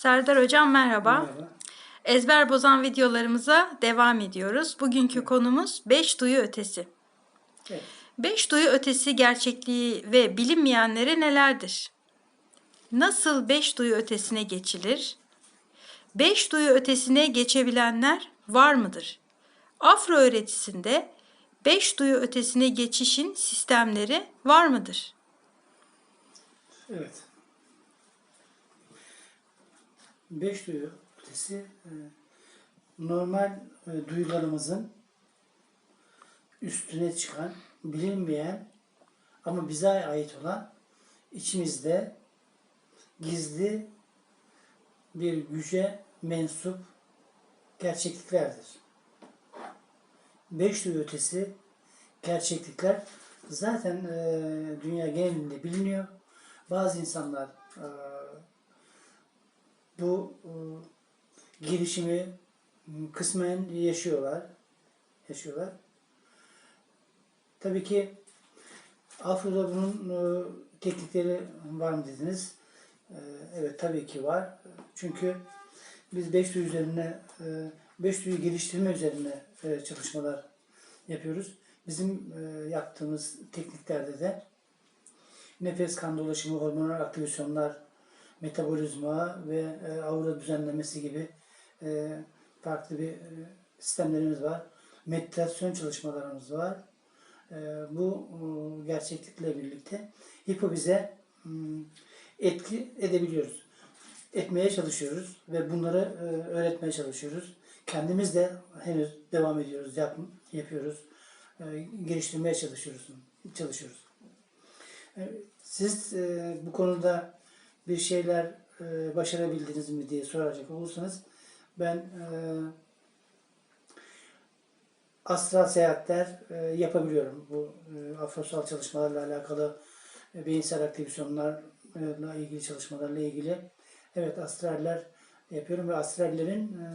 Serdar Hocam merhaba. Merhaba. Ezber bozan videolarımıza devam ediyoruz. Bugünkü konumuz 5 duyu ötesi. Evet. 5 duyu ötesi gerçekliği ve bilinmeyenleri nelerdir? Nasıl 5 duyu ötesine geçilir? 5 duyu ötesine geçebilenler var mıdır? Afro öğretisinde 5 duyu ötesine geçişin sistemleri var mıdır? Evet. Beş duyu ötesi e, normal e, duyularımızın üstüne çıkan, bilinmeyen ama bize ait olan içimizde gizli bir güce mensup gerçekliklerdir. Beş duyu ötesi gerçeklikler zaten e, dünya genelinde biliniyor. Bazı insanlar e, bu e, gelişimi m, kısmen yaşıyorlar. Yaşıyorlar. Tabii ki Afro'da bunun e, teknikleri var mı dediniz. E, evet tabii ki var. Çünkü biz beş duyu üzerine e, beş duyu geliştirme üzerine e, çalışmalar yapıyoruz. Bizim e, yaptığımız tekniklerde de nefes kan dolaşımı, hormonal aktivasyonlar, metabolizma ve e, aura düzenlemesi gibi e, farklı bir e, sistemlerimiz var. Meditasyon çalışmalarımız var. E, bu e, gerçeklikle birlikte hipofize m, etki edebiliyoruz. Etmeye çalışıyoruz ve bunları e, öğretmeye çalışıyoruz. Kendimiz de henüz devam ediyoruz, yap, yapıyoruz. E, geliştirmeye çalışıyoruz. çalışıyoruz. E, Siz e, bu konuda bir şeyler e, başarabildiniz mi diye soracak olursanız ben e, astral seyahatler e, yapabiliyorum. Bu e, afrosal çalışmalarla alakalı e, beyinsel aktivasyonlarla ilgili çalışmalarla ilgili evet astraller yapıyorum ve astrallerin e,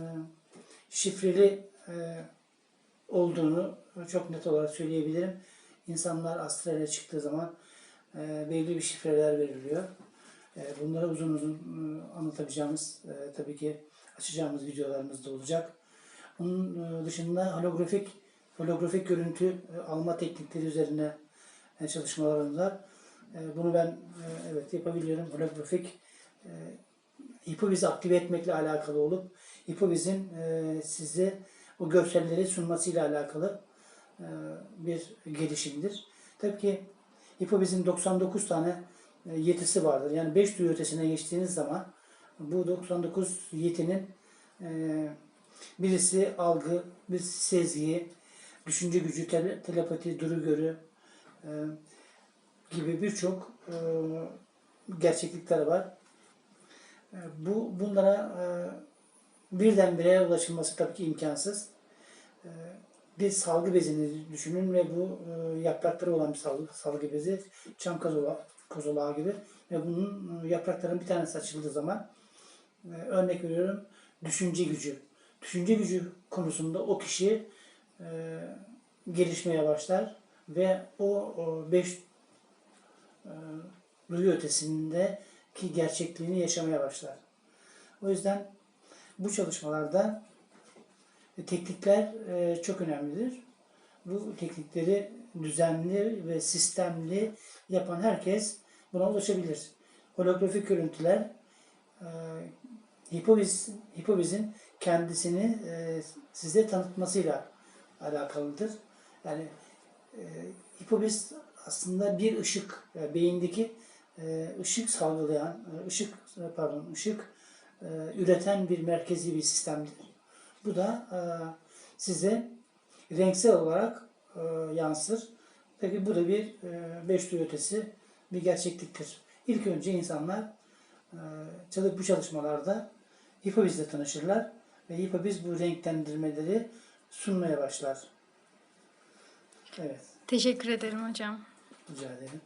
şifreli e, olduğunu çok net olarak söyleyebilirim. İnsanlar astrale çıktığı zaman e, belli bir şifreler veriliyor. E, bunları uzun uzun e, anlatabileceğimiz, e, tabii ki açacağımız videolarımız da olacak. Bunun dışında holografik holografik görüntü alma teknikleri üzerine çalışmalarımız var. Bunu ben evet yapabiliyorum. Holografik hipofizi aktive etmekle alakalı olup hipofizin e, size o görselleri sunmasıyla alakalı bir gelişimdir. Tabii ki hipofizin 99 tane yetisi vardır. Yani 5 duyu ötesine geçtiğiniz zaman bu 99 yetinin e, birisi algı, birisi sezgi, düşünce gücü, tele, telepati, duru görü e, gibi birçok e, gerçeklikler var. E, bu bunlara e, birdenbire ulaşılması tabii ki imkansız. E, bir salgı bezini düşünün ve bu e, yaprakları olan bir salgı, salgı bezi çam kazola, kozolağı gibi ve bunun e, yapraklarının bir tanesi açıldığı zaman e, örnek veriyorum düşünce gücü. Düşünce gücü konusunda o kişi e, gelişmeye başlar ve o, o beş e, duyu ötesindeki gerçekliğini yaşamaya başlar. O yüzden bu çalışmalarda e, teknikler e, çok önemlidir. Bu teknikleri düzenli ve sistemli yapan herkes buna ulaşabilir. Holografik görüntüler e, hipofiz, hipofizin kendisini e, size tanıtmasıyla alakalıdır. Yani e, hipofiz aslında bir ışık, e, beyindeki e, ışık salgılayan, ışık pardon, ışık üreten bir merkezi bir sistemdir. Bu da size renksel olarak e, yansır. Peki bu da bir e, beş duyu ötesi bir gerçekliktir. İlk önce insanlar e, çalıp bu çalışmalarda hipofizle tanışırlar ve hipofiz bu renklendirmeleri sunmaya başlar. Evet, Teşekkür ederim hocam. rica ederim.